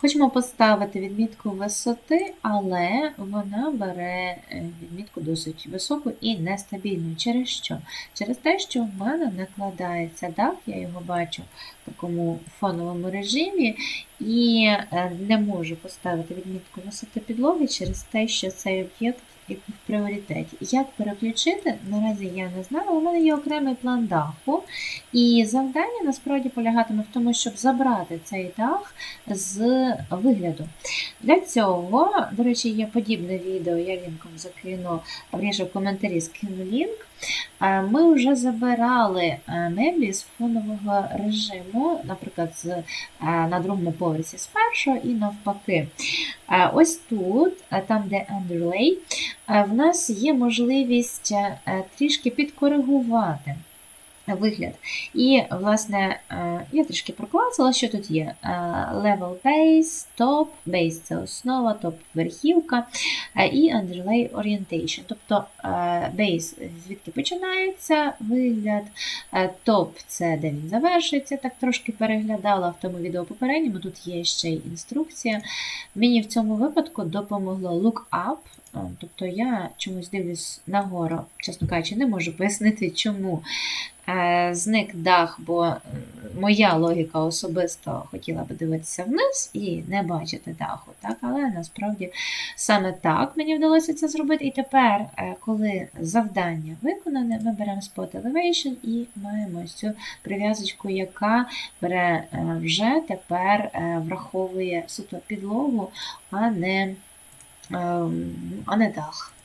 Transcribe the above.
Хочемо поставити відмітку висоти, але вона бере е, відмітку досить високу і нестабільну. Через що? Через те, що в мене накладається дах, я його бачу в такому фоновому режимі, і е, не можу поставити відмітку висоти підлоги через те, що цей об'єкт в пріоритеті. Як переключити, наразі я не знаю, у мене є окремий план даху, і завдання насправді полягатиме в тому, щоб забрати цей дах з вигляду. Для цього, до речі, є подібне відео, я лінком закину, в коментарі скину лінк. Е, Ми вже забирали е, меблі з фонового режиму, наприклад, е, на другому поверсі з першого і навпаки. Ось тут, там, де underlay, в нас є можливість трішки підкоригувати вигляд. І, власне, е, я трішки проклацала, що тут є. Е, Level base, top, base це основа, топ верхівка е, і underlay orientation. Тобто base звідки починається вигляд, топ це де він завершується, так трошки переглядала в тому відео попередньому. Тут є ще й інструкція. Мені в цьому випадку допомогло look up. Е, Тобто я чомусь дивлюсь нагору, чесно кажучи, не можу пояснити, чому зник дах, бо е, моя логіка особисто хотіла би дивитися вниз і не бачити даху. Так? Але насправді саме так мені вдалося це зробити. І тепер, е, коли завдання виконане, ми беремо Spot Elevation і маємо ось цю прив'язочку, яка бере е, вже тепер е, враховує суто підлогу, а не, ем, а не дах.